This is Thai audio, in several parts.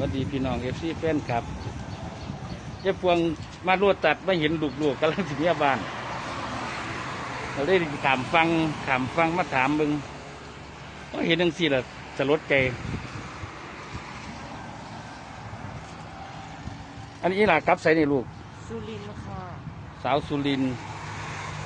วัสดีพี่น้องเอฟซีแฟนครับเจ้าพวงมาลวดตัดไม่เห็นลูกๆกำลังสิเมียบ้านเราได้ถามฟังถามฟังมาถามมึงก็เห็นจังสี่ละสลดใจอันนี้ล่ะกลับใส่ในลูก สุรินทร์ค่ะสาวสุรินทร์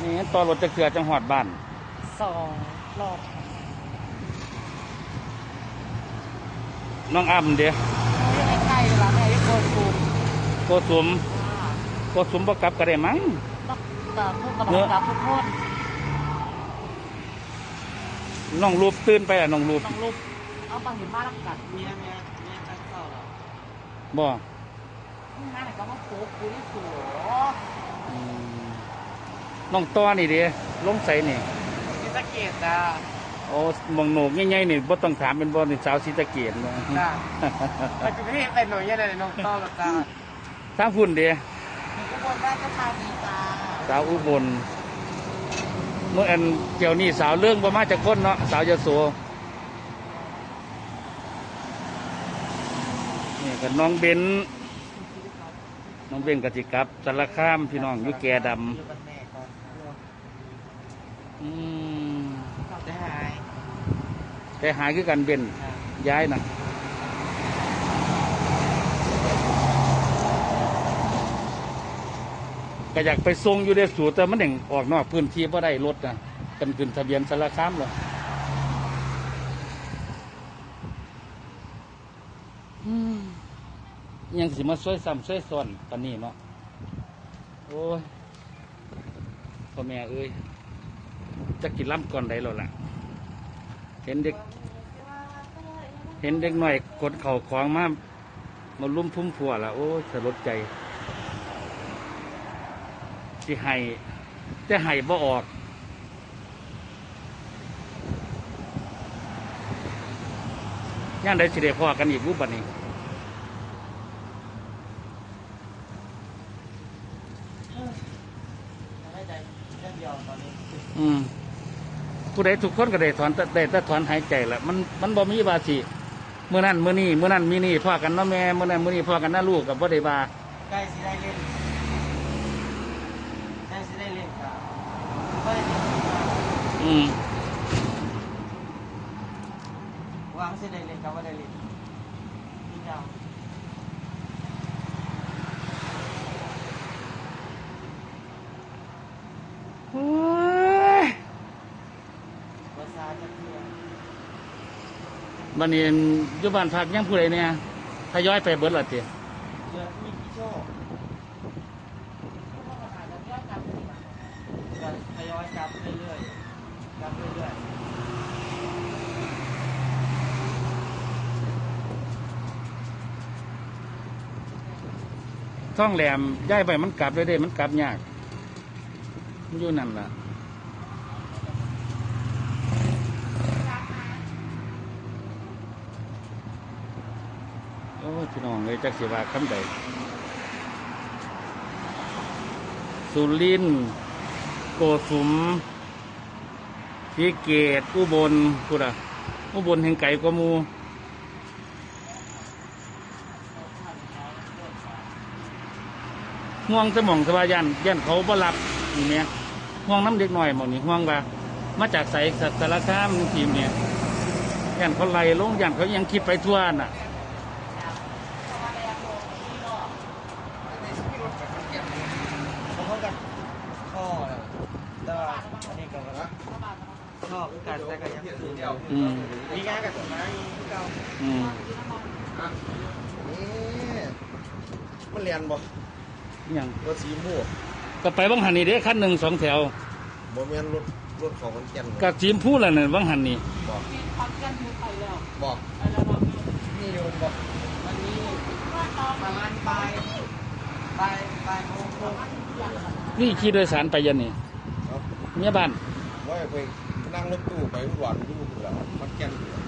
นี่งั้นตอนรถจะเกลือจังหวัดบ้านสองรอบ น้องอ้ำเดียไม่ใกล้ๆ เวลาแม่ที่โกซูมโกสุมโกสุมบ่กลับก็ได้มั้งต้องแต่ทุกกำลังกับทุกคนน้องรูปตื่นไปอะน้องรูปต้องรูปเอาบางหินมาลักกัดเมียเมียเมียจักเข้าแล้วบ่งานไหนก็มาโคกกูที่สูงอืมน้องต้อนี่เดียลงใส่นี่ที่สะเกดจ้าโอ้มองโหนกง่ายๆนี่บ่ต้องถามเป็นบ่นี่สาวศรีสะเกษเนาะจ้าปัจจุบันเป็นหน่วยยังไงน้องต้อหรอจ้าทางพุ่นเดียมีขบวนราชธานีจ้าสาวอุบลเมื่ออันเกี่ยวนี่สาวเรื่องบ่มาจากคนเนาะสาวยโสนี่ก็น้องเบนน้องเบนกติกลับสารคามพี่น้องอยู่แก่ดำอยู่กับแม่ก่อนอืมได้หาย แต่หายคือกันเบนย้ายนะก็อยากไปทรงอยู่ในสูตรแต่มันเองออกนอกพื้นที่เพราะได้รถนะกันขึ้นทะเบียนสารคามเลยอืมยังสิมาช่วยซ้ำช่วยซ้อนปานนี้เนาะโอ้ยพ่อแม่เอ้ยจะกินล้ำก่อนได้แล้วล่ะ เห็นเด็ก เห็นเด็กหน่อยกดเข่าของมามาลุ่มพุ่มพัวละโอ้สลดใจสิให้แต่ให้บ่ออกย่านได้สิได้พอกันอีกรูปบัดนี้ได้ใจเรื่องเดียวตอนนี้อืม ผู้ใดทุกคนก็ได้ถอนได้แต่ถอนหายใจละมันมันบ่มีบาสิเมื่อนั้นเมื่อนี้เมื่อนั้นมีนี่พ่อกันเนาะแม่เมื่อนั้นเมื่อนี้พ่อกันนะลูกกับบ่ได้บาใกล้สิได้เล่นใกล้สิได้เล่นกับก็ได้เล่นอืมวางสิได้เล่นกับว่าได้เล่นพี่เจ้า โอ้ย ภาษาจะเพื่อน บันนี้อยู่บ้านพักยังผู้ใดเนี่ยทยอยไปเบิดละเตียเรือที่พี่โชคจะทยอยกลับเรื่อยๆกลับเรื่อยท่องแหลมย้ายไปมันกลับเลยเด้ มันกลับยากอยู่นั่นล่ะโอ้ย พี่น้องเลยจักสิว่าคำใดสุรินโกสุมพีเกตอุบลพูดอะอุบลแห่งไก่กว่ามูห่วงสมองสบายันยันเขาบ่รับนี่เนี่ยห่วงน้ำเด็กหน่อยหมองนี่ห่วงว่า มาจากใสสัตว์สารคามทีมเนี่ยยันเขาไล่ลงยันเขายังคิดไปทั่วน่ะ ๆเขากันข้อแต่ว่าอั นนี้ก็ชอบกันแต่ก็ยังคือเดียวอืมมีงานกับต้นไม้ที่เราอืมนี่มันเรียนบ่อยังรถสีม่วงก็ไปบังหันนี่เด้ขั้นหนึ่งสองแถวบ่แม่นรถรถของมันแก่นกับทีมผู้ละเนี่ยบังหันนี่บอกพักกันอยู่ไปแล้วบอกไปแล้วเรานี่โยมบอกวันนี้ประมาณปลายปลายปลายโมงครึ่งนี่ขี่โดยสารไปยันนี่ เมียบ้านว่าไปนั่งรถตู้ไปอุดนอยู่พุ่นล่ะมันแก่นพุ่ล่ะ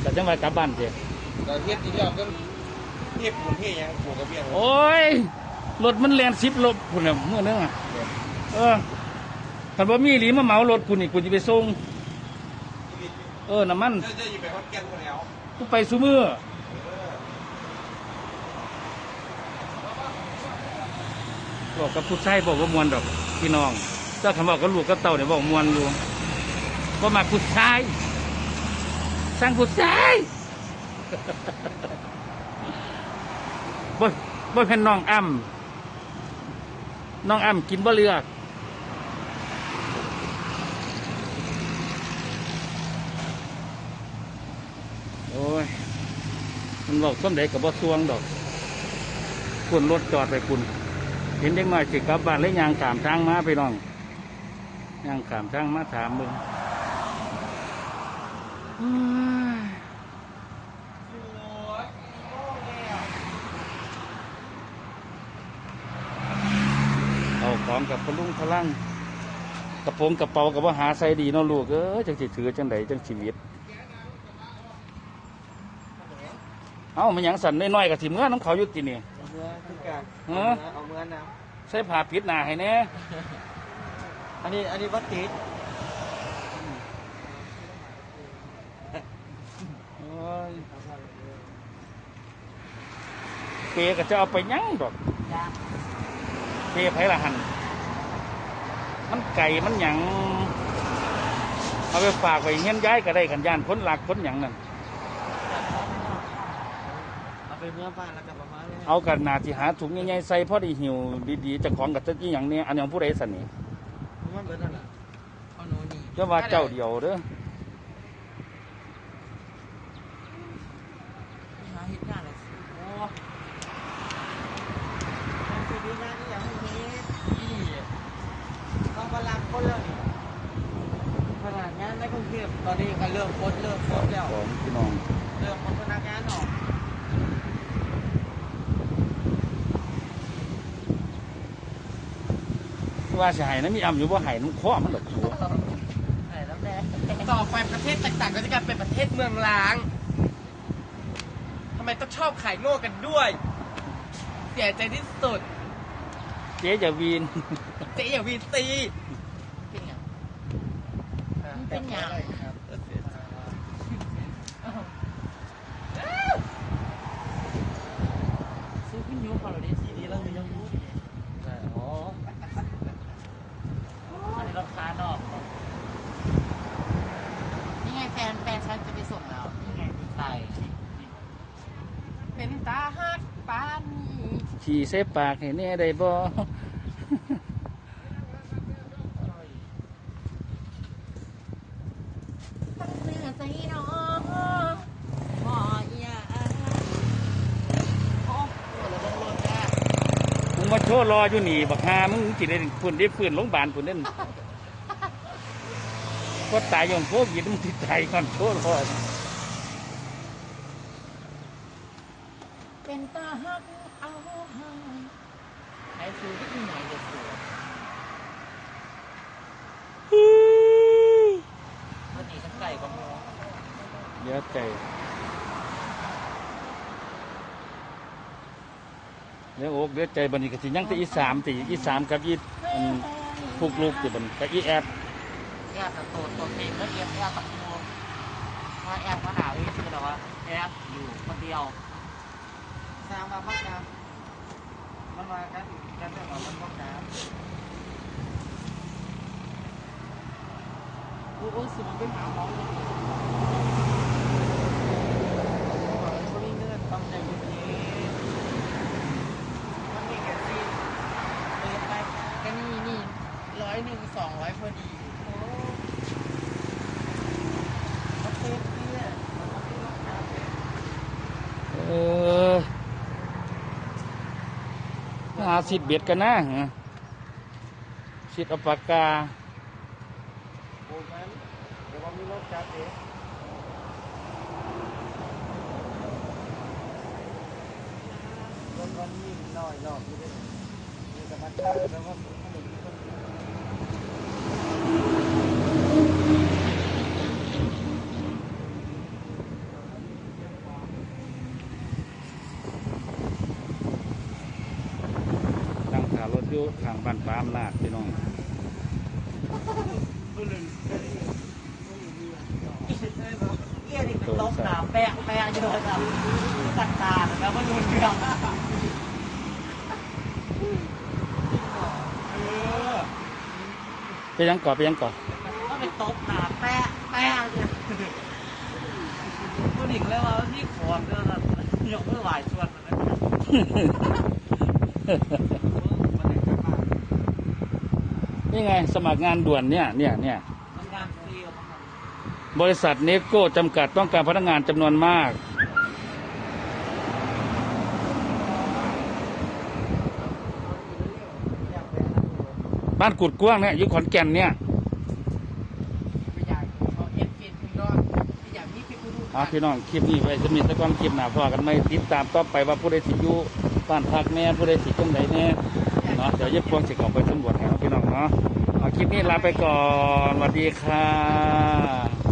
แต่จังหวัดกับบ้านเสียแต่เฮ็ดที่เดีก็เฮ็ดปูนเฮ็ดหยังปูกระเบียงโอ้ยรถมันแล่นสิบลบคุณเนี่ยเมื่อนึงอะเออถ้าบ่มีหลีมาเหมารถคุณอีกคุณจะไปส่งเออน้ำมันจ้จ้อยู่ไปฮอดแก่นนแล้วกูไปซุมือบอกกับผู้ใช้บอกว่ามวนดอกพี่น้อง เจ้าคำบอกกับลูกกับเต่าเนี่ยวบอกมวนอยู่ก็มาผู้ชายสร้างผู้ชายบ่บ่เป็นน้องอ้ำน้องอ้ำกินบ่เลือกโอ้ยมันบอกส้มเด็กกับบ่ซวงดอกคุณรถจอดไปคุณ เห็นเด็กน้อยสิกลับบ้านเลยยางขามทางมาไปน้อง ยางขามทางมาถามมึงเฮ้ยเอาของกับพลุงพลังกระโปรงกระเป๋ากับว่าหาใส่ดีเนาะลูกเอ้ยจังสิถือจังไดจังชีวิต เอ้ามันหยังสั่นน้อยๆกับสิเมื่อน้ำเขาอยู่ตินี่เอาเมื่อคือการฮะเอาเมื่อนะใส่ผ้าปิดหน้าให้แน่ อันนี้ อันนี้วัดติดโอ้ยเปก็จะเอาไปหยังดอกเปไผละหัน มันไก่มันหยัง เอาไปฝากไว้เงี้ยนย้ายก็ได้กันย่านพ้นหลักพ้นหยังนั่น เอาไปเมื่อบ้านแล้วกลับมาเลยเอากันนาที่หาถุงใหญ่ๆใส่พอดีหิวดีๆเจะของกับเจ้าที่หยังเนี่ยอันนี้ของผู้ใดสันนี่ มันเบิดนั่นแหละเอาโน่นนี่ จะว่าเจ้าเดียวเด้อหาเห็ดงานเลยโอ้มันคือดีงานนี่อย่างนี้นี่ต้องมาลังคนแล้วนี่ขนาดงานในกรุงเทพตอนนี้ก็เริ่มคนเริ่มคนแล้วของพี่น้องเริ่มคนพนักงานออกว่าสิให้นะมีอำอยู่ว่าให้น้ำข้อมันดอกสัว ไหนแล้วแม่ ต่อไปประเทศต่างๆ ก็จะกลายเป็นประเทศเมืองล้างทำไมต้องชอบขายโง่กันด้วย เสียใจที่สุด เจ๊จะวีน เจ๊อย่าวีซีเป็นไงเป็นหยังครับซื้อขึ้นยูเขาเลยดิทีนี้เรามียังรู้อ๋อ อันนี้ราคานอกนี่ไงแฟนแฟนฉันจะไปส่งแล้ว นี่ไงดีใจ เป็นตาฮักปานนี้ ขี่เสปากให้แน่ได้บ่ตั้งเนื้อใจน้องหอเอียโอ้โหแล้วต้องรถแกมึงมาโชว์รออยู่นี่บักฮามึงจิได้ฝุ่นได้ฟื้นโรงพยาบาลฝุ่นนั่นก็ตายย้อนโควิดมึงติดใจก่อนโชว์รอ เป็นตาฮักเอาให้ไอ้ซื้อที่ไหนเด็ดสวยวันนี้ฉันไก่กับหมูเดี๋ยวใจเดี๋ยวโอ๊กเดี๋ยวใจบันนี้กสิยังแต่อีสามตีอีสามกับอีอันพวกลูกติบันกับอีแอดแอบกับตัวตัวเองก็เอียบแอบกับหมูเพราแอบมาหาวิธีแต่ว่าแอบอยู่คนเดียว สามาพักนมันมากันกันแต่ว่ามันพักนโอ้โหสิมันเป็นหาหมอเลยคนนี้เนี่ยตำแหน่งนี้มันมีแค่ที่เปิดไปก็นี่นี่ร้อยหนึ่งสองร้อยพอดีประเทศเนี่ย เออ หาสิทธิ์เบ็ดกันนะฮะสิทธิ์เอาปากกาโอ้ยมันเดี๋ยวว่ามีรถจัดเองรถวันนี้น้อยรอบนี้ได้มีแต่มันจัดแล้วว่ามันไม่มีคน ตั้ง ขารถอยู่ข้างบ้านปามนาดพี่น้องเอี้ยนี่เป็นลบหนาแปะแปะเยอะนะตัดตาแล้วก็โยนเกลือไปยังก่อนไปยังก่อนก็เป็นตบหนาแปะแปะเนี่ยผู้หญิงเลยว่าที่ขวบเนี่ยนะยกไม่ไหวชวนมันเลยมันเลยกลับมา นี่ไง สมัครงานด่วนเนี่ยเนี่ยเนี่ยทำงานฟรีกับมันบริษัทเนโก้จำกัดต้องการพนักงานจำนวนมากบ้านกุดกว้างเนี่ยอยู่ขอนแก่นเนี่ยไม่อยากเอาเอฟเอ็นคุณรอดไม่อยากมีพี่คุณดูเอาพี่น้องคลิปนี้ไว้จะมีสักวันคลิปหน้าพอกันไหมติดตามต่อไปว่าผู้ใดสิอยู่บ้านพักแน่ผู้ใดสิจังใดแน่เนาะเดี๋ยวเย็บพวงสิเออกไปสำรวจให้พี่น้องเนาะเอาคลิปนี้ลาไปก่อนสวัสดีค่ะ